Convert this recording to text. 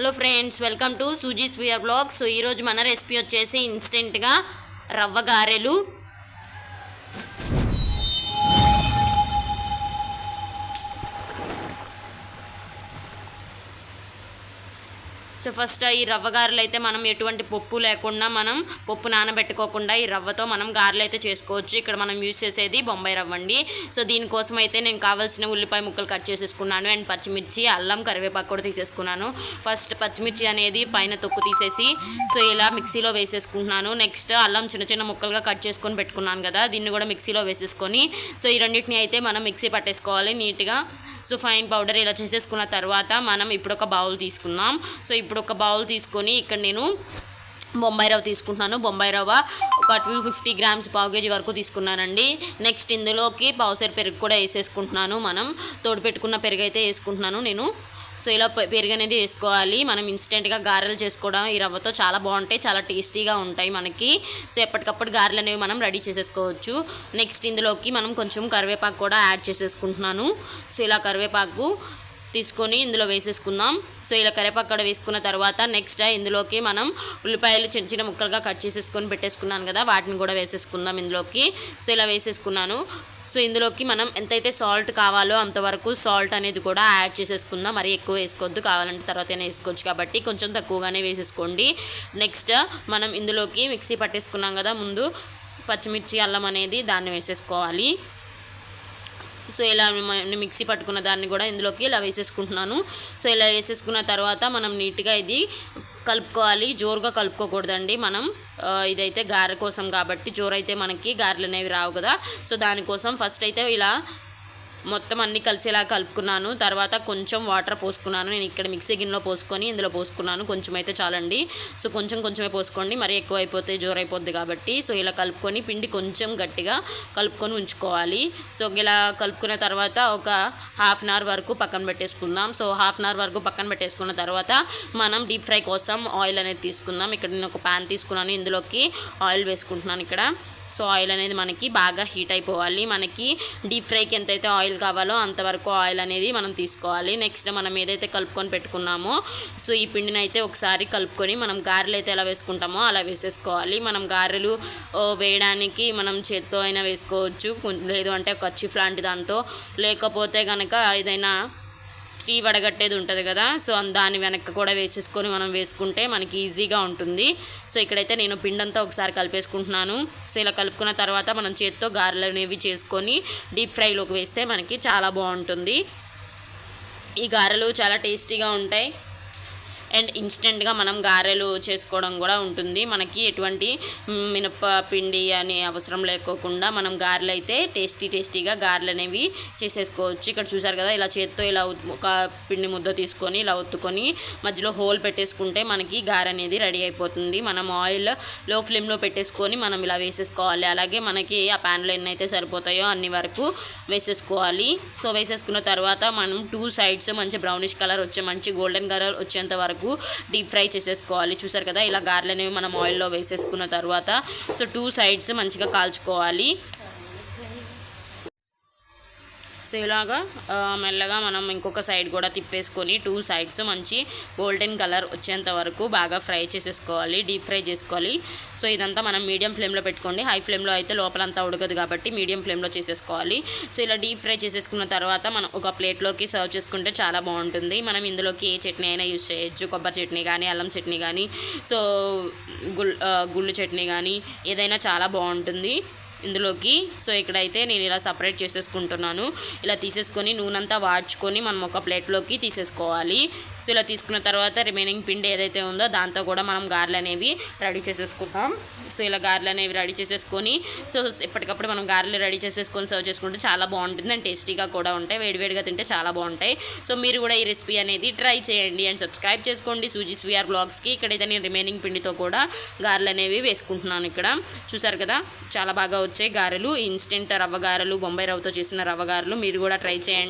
Hello friends welcome to సూజీ స్వియర్ blog so ఈరోజు మన రెసిపీ వచ్చేసి ఇన్స్టెంట్గా రవ్వ గారెలు. సో ఫస్ట్ ఈ రవ్వ గారెలు అయితే మనం ఎటువంటి పప్పు లేకుండా మనం పప్పు నానబెట్టుకోకుండా ఈ రవ్వతో మనం గారెలు అయితే చేసుకోవచ్చు. ఇక్కడ మనం యూజ్ చేసేది బొంబాయి రవ్వ అండి. సో దీనికోసం అయితే నేను కావాల్సిన ఉల్లిపాయ ముక్కలు కట్ చేసేసుకున్నాను. అండ్ పచ్చిమిర్చి అల్లం కరివేపాకు కూడా తీసేసుకున్నాను. ఫస్ట్ పచ్చిమిర్చి అనేది పైన తొక్కు తీసేసి సో ఇలా మిక్సీలో వేసేసుకుంటున్నాను. నెక్స్ట్ అల్లం చిన్న చిన్న ముక్కలుగా కట్ చేసుకొని పెట్టుకున్నాను కదా దీన్ని కూడా మిక్సీలో వేసేసుకొని సో ఈ రెండింటిని అయితే మనం మిక్సీ పట్టేసుకోవాలి. నీట్గా సో ఫైన్ పౌడర్ ఇలా చేసేసుకున్న తర్వాత మనం ఇప్పుడు ఒక బౌల్ తీసుకుందాం. సో ఇప్పుడు ఒక బౌల్ తీసుకొని ఇక్కడ నేను బొంబాయి రవ్వ తీసుకుంటున్నాను. బొంబాయి రవ్వ ఒక టూ ఫిఫ్టీ గ్రామ్స్ పావు కేజీ వరకు తీసుకున్నానండి. నెక్స్ట్ ఇందులోకి పావుసేరు పెరుగు కూడా వేసేసుకుంటున్నాను మనం. తోడు పెట్టుకున్న పెరుగు అయితే వేసుకుంటున్నాను నేను. సో ఇలా పెరుగు అనేది వేసుకోవాలి. మనం ఇన్స్టెంట్గా గారెలు చేసుకోవడం ఈ రవ్వతో చాలా బాగుంటాయి చాలా టేస్టీగా ఉంటాయి మనకి. సో ఎప్పటికప్పుడు గారెలు అనేవి మనం రెడీ చేసేసుకోవచ్చు. నెక్స్ట్ ఇందులోకి మనం కొంచెం కరివేపాకు కూడా యాడ్ చేసేసుకుంటున్నాను. సో ఇలా కరివేపాకు తీసుకొని ఇందులో వేసేసుకుందాం. సో ఇలా కరివేపాకు వేసుకున్న తర్వాత నెక్స్ట్ ఇందులోకి మనం ఉల్లిపాయలు చిన్న చిన్న ముక్కలుగా కట్ చేసేసుకొని పెట్టేసుకున్నాను కదా వాటిని కూడా వేసేసుకుందాం ఇందులోకి. సో ఇలా వేసేసుకున్నాను. సో ఇందులోకి మనం ఎంతైతే సాల్ట్ కావాలో అంతవరకు సాల్ట్ అనేది కూడా యాడ్ చేసేసుకుందాం. మరి ఎక్కువ వేసుకోవద్దు కావాలంటే తర్వాత వేసుకోవచ్చు కాబట్టి కొంచెం తక్కువగానే వేసేసుకోండి. నెక్స్ట్ మనం ఇందులోకి మిక్సీ పట్టేసుకున్నాం కదా ముందు పచ్చిమిర్చి అల్లం అనేది దాన్ని వేసేసుకోవాలి. సో ఇలా మిక్సీ పట్టుకున్న దాన్ని కూడా ఇందులోకి ఇలా వేసేసుకుంటున్నాను. సో ఇలా వేసేసుకున్న తర్వాత మనం నీట్గా ఇది కలుపుకోవాలి. జోరుగా కలుపుకోకూడదండి మనం. ఇదైతే గారె కోసం కాబట్టి జోరు అయితే మనకి గారెలు అనేవి రావు కదా. సో దానికోసం ఫస్ట్ అయితే ఇలా మొత్తం అన్నీ కలిసేలా కలుపుకున్నాను. తర్వాత కొంచెం వాటర్ పోసుకున్నాను. నేను ఇక్కడ మిక్సీ గిన్నెలో పోసుకొని ఇందులో పోసుకున్నాను. కొంచెం అయితే చాలండి. సో కొంచెం కొంచెమే పోసుకోండి. మరి ఎక్కువ అయిపోతే జోరైపోద్ది కాబట్టి. సో ఇలా కలుపుకొని పిండి కొంచెం గట్టిగా కలుపుకొని ఉంచుకోవాలి. సో ఇలా కలుపుకున్న తర్వాత ఒక హాఫ్ అన్ అవర్ వరకు పక్కన పెట్టేసుకుందాం. సో హాఫ్ అన్ అవర్ వరకు పక్కన పెట్టేసుకున్న తర్వాత మనం డీప్ ఫ్రై కోసం ఆయిల్ అనేది తీసుకుందాం. ఇక్కడ నేను ఒక ప్యాన్ తీసుకున్నాను. ఇందులోకి ఆయిల్ వేసుకుంటున్నాను ఇక్కడ. సో ఆయిల్ అనేది మనకి బాగా హీట్ అయిపోవాలి. మనకి డీప్ ఫ్రైకి ఎంతైతే ఆయిల్ కావాలో అంతవరకు ఆయిల్ అనేది మనం తీసుకోవాలి. నెక్స్ట్ మనం ఏదైతే కలుపుకొని పెట్టుకున్నామో సో ఈ పిండిని అయితే ఒకసారి కలుపుకొని మనం గారెలు అయితే ఎలా వేసుకుంటామో అలా వేసేసుకోవాలి. మనం గారెలు వేయడానికి మనం చేత్తో అయినా వేసుకోవచ్చు. లేదు అంటే ఒక చిఫ్ లాంటి దాంతో. లేకపోతే కనుక ఏదైనా టీ వడగట్టేది ఉంటుంది కదా సో దాని వెనక్కి కూడా వేసేసుకొని మనం వేసుకుంటే మనకి ఈజీగా ఉంటుంది. సో ఇక్కడైతే నేను పిండంతా ఒకసారి కలిపేసుకుంటున్నాను. సో ఇలా కలుపుకున్న తర్వాత మనం చేత్తో గారెలు అనేవి చేసుకొని డీప్ ఫ్రైలోకి వేస్తే మనకి చాలా బాగుంటుంది. ఈ గారెలు చాలా టేస్టీగా ఉంటాయి. అండ్ ఇన్స్టెంట్గా మనం గారెలు చేసుకోవడం కూడా ఉంటుంది. మనకి ఎటువంటి మినప పిండి అని అవసరం లేకోకుండా మనం గారెలు అయితే టేస్టీ టేస్టీగా గారెలు అనేవి చేసేసుకోవచ్చు. ఇక్కడ చూసారు కదా ఇలా చేత్తో ఇలా ఉత్- ఒక పిండి ముద్ద తీసుకొని ఇలా ఒత్తుకొని మధ్యలో హోల్ పెట్టేసుకుంటే మనకి గారె అనేది రెడీ అయిపోతుంది. మనం ఆయిల్లో ఫ్లేమ్లో పెట్టేసుకొని మనం ఇలా వేసేసుకోవాలి. అలాగే మనకి ఆ ప్యాన్లో ఎన్ని అయితే సరిపోతాయో అన్ని వరకు వేసేసుకోవాలి. సో వేసేసుకున్న తర్వాత మనం టూ సైడ్స్ మంచి బ్రౌనిష్ కలర్ వచ్చే మంచి గోల్డెన్ కలర్ వచ్చేంత వరకు డీప్ ఫ్రై చేసేసుకోవాలి. చూసారు కదా ఇలా గారెలు అనేవి మనం ఆయిల్లో వేసేసుకున్న తర్వాత సో టూ సైడ్స్ మంచిగా కాల్చుకోవాలి. సో ఇలాగా మెల్లగా మనం ఇంకొక సైడ్ కూడా తిప్పేసుకొని టూ సైడ్స్ మంచి గోల్డెన్ కలర్ వచ్చేంత వరకు బాగా ఫ్రై చేసేసుకోవాలి డీప్ ఫ్రై చేసుకోవాలి. సో ఇదంతా మనం మీడియం ఫ్లేమ్లో పెట్టుకోండి. హై ఫ్లేమ్లో అయితే లోపలంతా ఉడకదు కాబట్టి మీడియం ఫ్లేమ్లో చేసేసుకోవాలి. సో ఇలా డీప్ ఫ్రై చేసేసుకున్న తర్వాత మనం ఒక ప్లేట్లోకి సర్వ్ చేసుకుంటే చాలా బాగుంటుంది. మనం ఇందులోకి ఏ చట్నీ అయినా యూజ్ చేయొచ్చు. కొబ్బరి చట్నీ కానీ అల్లం చట్నీ కానీ సో గుల్ గుళ్ళు చట్నీ కానీ ఏదైనా చాలా బాగుంటుంది. ఇందులోకి. సో ఇక్కడైతే నేను ఇలా సపరేట్ చేసేసుకుంటున్నాను. ఇలా తీసేసుకొని నూనెంతా వాడ్చుకొని మనం ఒక ప్లేట్లోకి తీసేసుకోవాలి. సో ఇలా తీసుకున్న తర్వాత రిమైనింగ్ పిండి ఏదైతే ఉందో దాంతో కూడా మనం గారెలు అనేవి రెడీ చేసేసుకుంటాం. సో ఇలా గారెలు అనేవి రెడీ చేసేసుకొని సో ఎప్పటికప్పుడు మనం గారెలు రెడీ చేసేసుకొని సర్వ్ చేసుకుంటే చాలా బాగుంటుంది అండ్ టేస్టీగా కూడా ఉంటాయి. వేడివేడిగా తింటే చాలా బాగుంటాయి. సో మీరు కూడా ఈ రెసిపీ అనేది ట్రై చేయండి అండ్ సబ్స్క్రైబ్ చేసుకోండి. సూజీ స్వీఆర్ బ్లాగ్స్కి ఇక్కడైతే నేను రిమైనింగ్ పిండితో కూడా గారెలు అనేవి వేసుకుంటున్నాను ఇక్కడ. చూసారు కదా? చాలా బాగా వచ్చే గారెలు ఇన్స్టెంట్ రవ్వ గారెలు బొంబాయి రవ్వతో చేసిన రవ్వ గారెలు మీరు కూడా ట్రై చేయండి.